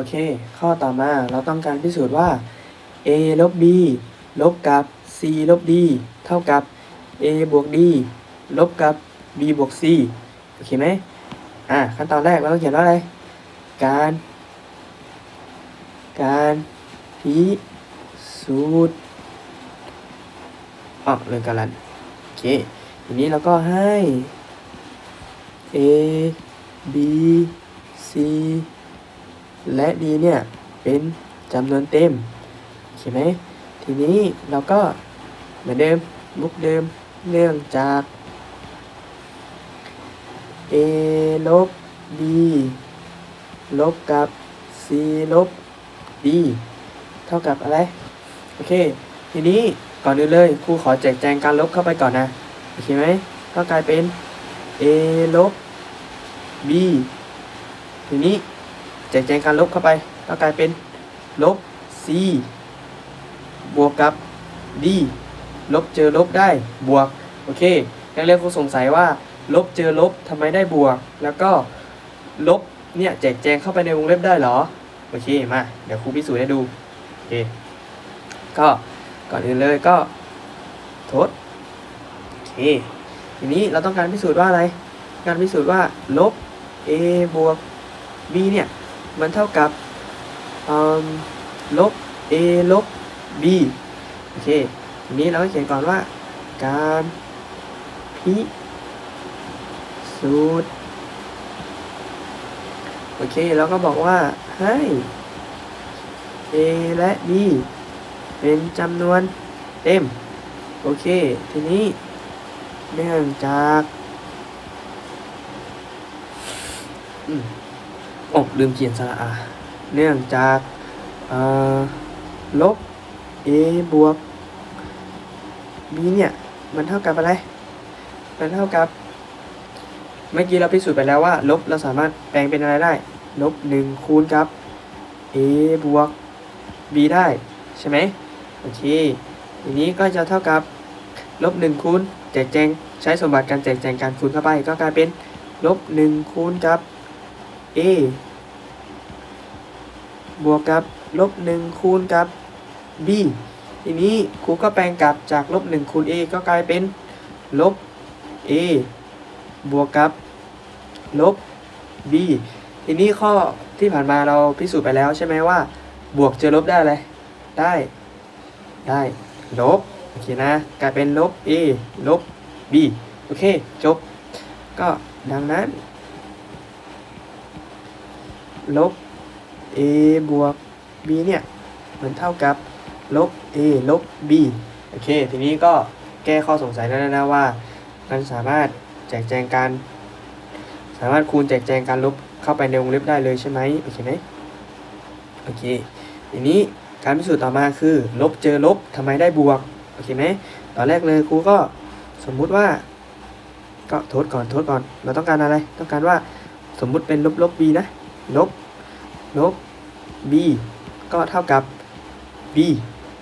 โอเค ข้อต่อมาเราต้องการพิสูจน์ว่า a ลบ b ลบกับ c ลบ d เท่ากับ a บวก d ลบกับ b บวก c โอเคไหมอ่าขั้นตอนแรกเราต้องเขียนว่าอะไร การ การพิสูจน์อ๋อเรื่องการันโอเคทีนี้เราก็ให้ a b c และ d เนี่ยเป็นจำนวนเต็มโอเคไหมทีนี้เราก็เหมือนเดิมมุกเดิมเนื่องจาก a ลบ b ลบกับ c ลบ d เท่ากับอะไรโอเค ทีนี้ก่อนอื่นเลยครูขอแจกแจงการลบเข้าไปก่อนนะโอเคไหมก็กลายเป็น a ลบ b ทีนี้ แจกแจงการลบเข้าไปก็กลายเป็นลบ c บวกกับ d ลบเจอลบได้บวก โอเค นักเรียนคงสงสัยว่า ลบเจอลบทำไมได้บวก แล้วก็ลบเนี่ยแจกแจงเข้าไปในวงเล็บได้เหรอ โอเค มา เดี๋ยวครูพิสูจน์ให้ดู โอเค ก็ก่อนอื่นเลยก็ทด โอเค ทีนี้เราต้องการพิสูจน์ว่าอะไร การพิสูจน์ว่าลบ a บวก b เนี่ย มันเท่ากับลบ a ลบ b โอเคทีนี้เราก็เขียนก่อนว่า การพิสูจน์โอเคแล้วก็บอกว่าให้ a และ b เป็นจำนวนเต็ม โอเค ทีนี้ เนื่องจาก อืม โอ้ลืมเขียนสระอา เนื่องจากเอ่อลบ a บวก b เนี่ย มันเท่ากับอะไร มันเท่ากับ เมื่อกี้เราพิสูจน์ไปแล้วว่า ลบเราสามารถแปลงเป็นอะไรได้ ลบหนึ่งคูณกับ a บวก b ได้ ใช่ไหมโอเคทีนี้ก็จะเท่ากับลบหนึ่งคูณแจกแจงใช้สมบัติการแจกแจงการคูณเข้าไป ก็กลายเป็นลบหนึ่งคูณกับ a บวกกับลบหนึ่งคูณกับ b ทีนี้ครูก็แปลงกลับจากลบหนึ่งคูณ a ก็กลายเป็นลบ a บวกกับลบ b ทีนี้ข้อที่ผ่านมาเราพิสูจน์ไปแล้วใช่ไหมว่า บวกเจอลบได้อะไร ได้ ได้ลบ โอเคนะ กลายเป็นลบ a ลบ b โอเค จบ ก็ดังนั้น ลบ a บวก b เนี่ยมันเท่ากับลบ a ลบ b โอเค ทีนี้ก็แก้ข้อสงสัยได้แล้วนะว่า มันสามารถแจกแจงการ สามารถคูณแจกแจงการลบเข้าไปในวงเล็บได้เลยใช่ไหมโอเคไหมโอเคทีนี้การพิสูจน์ต่อมาคือ ลบเจอลบทำไมได้บวกโอเคไหมตอนแรกเลยครูก็สมมุติว่า ก็ทดก่อนทดก่อน เราต้องการอะไร ต้องการว่าสมมุติเป็นลบลบ b นะ ลบ ลบ b ก็เท่ากับ b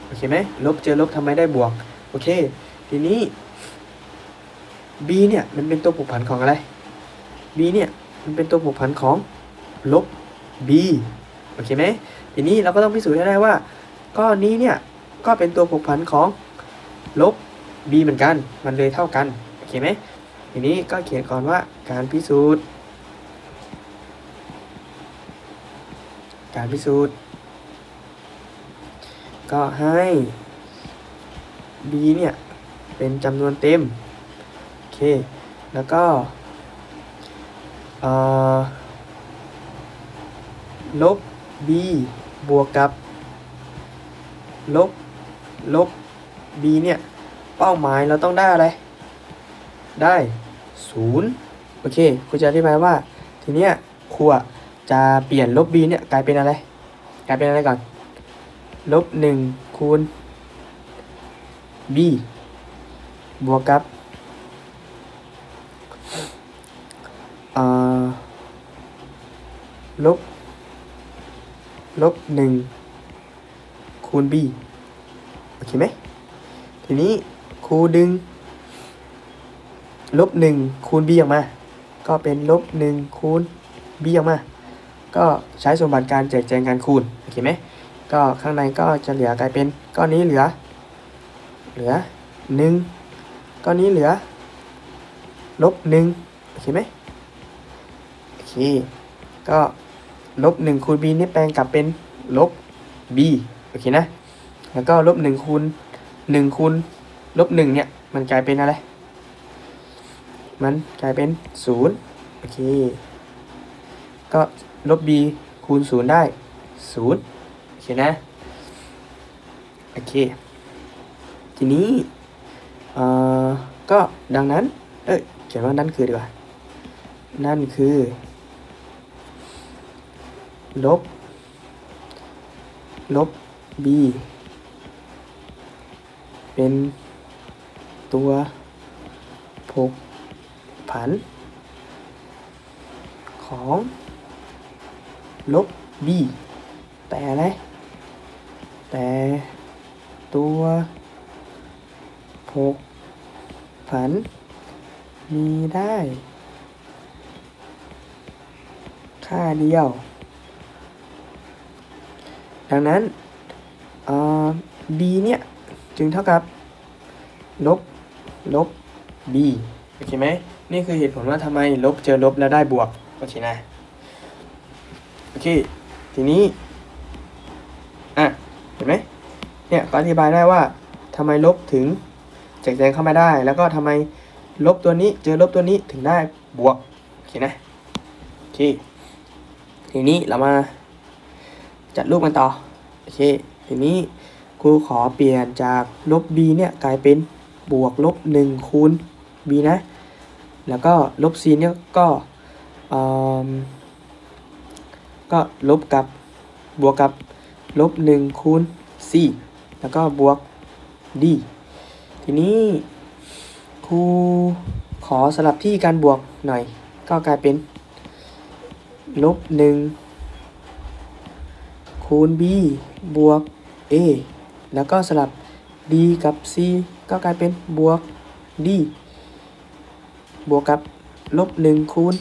โอเคไหมลบเจอลบทำไมได้บวก โอเค ทีนี้ b เนี่ยมันเป็นตัวผูกพันของอะไร b เนี่ยมันเป็นตัวผูกพันของลบ b โอเคไหมทีนี้เราก็ต้องพิสูจน์ให้ได้ว่า ก้อนนี้เนี่ยก็เป็นตัวผูกพันของลบ b เหมือนกัน มันเลยเท่ากัน โอเคไหมทีนี้ก็เขียนก่อนว่าการพิสูจน์ การพิสูจน์ ก็ให้ b เนี่ย เป็นจำนวนเต็ม โอเค แล้วก็ลบ b บวกกับ ลบ ลบ b เนี่ย เป้าหมายเราต้องได้อะไร ได้ศูนย์โอเคครูจะอธิบายว่า ทีเนี้ยครูอะ จะเปลี่ยนลบ b เนี่ยกลายเป็นอะไร กลายเป็นอะไรก่อนลบหนึ่งคูณ b บวกกับอ่อลบลบหนึ่งคูณ b โอเคไหมทีนี้ครูดึงลบหนึ่งคูณ b ออกมา ก็เป็นลบหนึ่งคูณ b ออกมา ก็ใช้สมบัติการแจกแจงการคูณโอเคไหมก็ข้างในก็จะเหลือกลายเป็นก้อนนี้เหลือ เหลือหนึ่งก้อนนี้เหลือลบหนึ่งโอเคไหมโอเคก็ลบหนึ่งคูณ b นี่แปลงกลับเป็นลบ b โอเคนะ แล้วก็ลบหนึ่งคูณหนึ่งคูณลบหนึ่งเนี่ยมันกลายเป็นอะไร มันกลายเป็นศูนย์โอเค ก็ ลบ b คูณศูนย์ได้ศูนย์โอเคนะ โอเค ทีนี้เอ่อก็ดังนั้น เอ้ยเขียนว่านั่นคือดีกว่า นั่นคือ ลบ ลบ b เป็นตัวผกผันของ ลบ b แต่อะไร แต่ตัวผกผัน มีได้ ค่าเดียว ดังนั้นออ b เนี่ย จึงเท่ากับ ลบ ลบ b โอเคไหม นี่คือเหตุผลว่าทำไมลบเจอลบแล้วได้บวก โอเคนะ อเค ทีนี้ อะ เห็นไหมเนี่ยก็อธิบายได้ว่าทำไมลบถึงแจกแจงเข้ามาได้ แล้วก็ทำไมลบตัวนี้ เจอลบตัวนี้ถึงได้บวก โอเคนะ โอเค ทีนี้เรามาจัดรูปกันต่อ โอเค ทีนี้ครูขอเปลี่ยนจากลบ b เนี่ยกลายเป็นบวกลบ1คูณ b นะ แล้วก็ลบ c เนี่ยก็เอิ่ม ก็ลบกับบวกกับลบ1คูณ c แล้วก็บวก d ทีนี้ครูขอสลับที่การบวกหน่อย ก็กลายเป็นลบ1คูณ b บวก a แล้วก็สลับ d กับ c ก็กลายเป็นบวก d บวกกับลบ1คูณ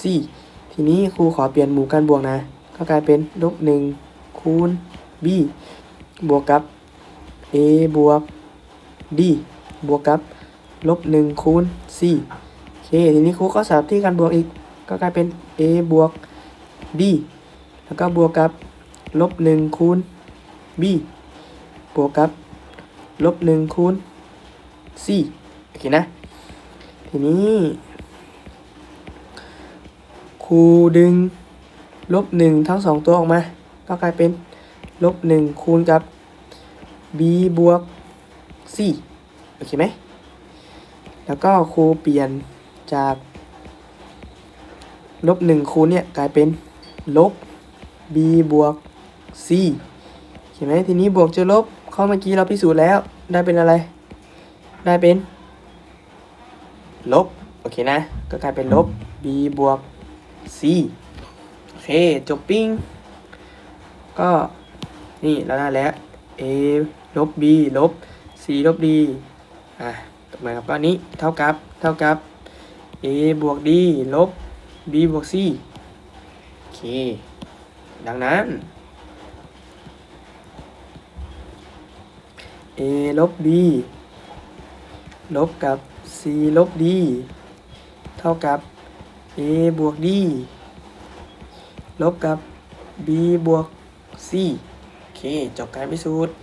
c ทีนี้ครูขอเปลี่ยนหมู่การบวกนะ ก็กลายเป็นลบ1คูณ b บวกกับ a บวก d บวกกับลบ1คูณ c โอเค ทีนี้ครูก็สลับที่การบวกอีก ก็กลายเป็น a บวก d แล้วก็บวกกับลบ1คูณ b บวกกับลบ1คูณ c โอเคนะ ทีนี้ คูดึง ลบ1ทั้งสองตัวออกมา ก็กลายเป็นลบ1คูณกับ b บวก c โอเคไหม แล้วก็ครูเปลี่ยนจากลบ1คูณเนี่ยกลายเป็นลบ b บวก c เห็นไหมทีนี้บวกเจอลบข้อเมื่อกี้เราพิสูจน์แล้วได้เป็นอะไร ได้เป็น ลบ โอเคนะ ก็กลายเป็นลบ b บวก c โอเค จบปิ้ง ก็ นี่เราได้แล้ว a ลบ b ลบ c ลบ d อะต่อมากับก้อนนี้เท่ากับ เท่ากับ a บวก d ลบ b บวก c โอเค ดังนั้น a ลบ b ลบกับ c ลบ d เท่ากับ a บวก d ลบกับ b บวก c โอเค จบการพิสูจน์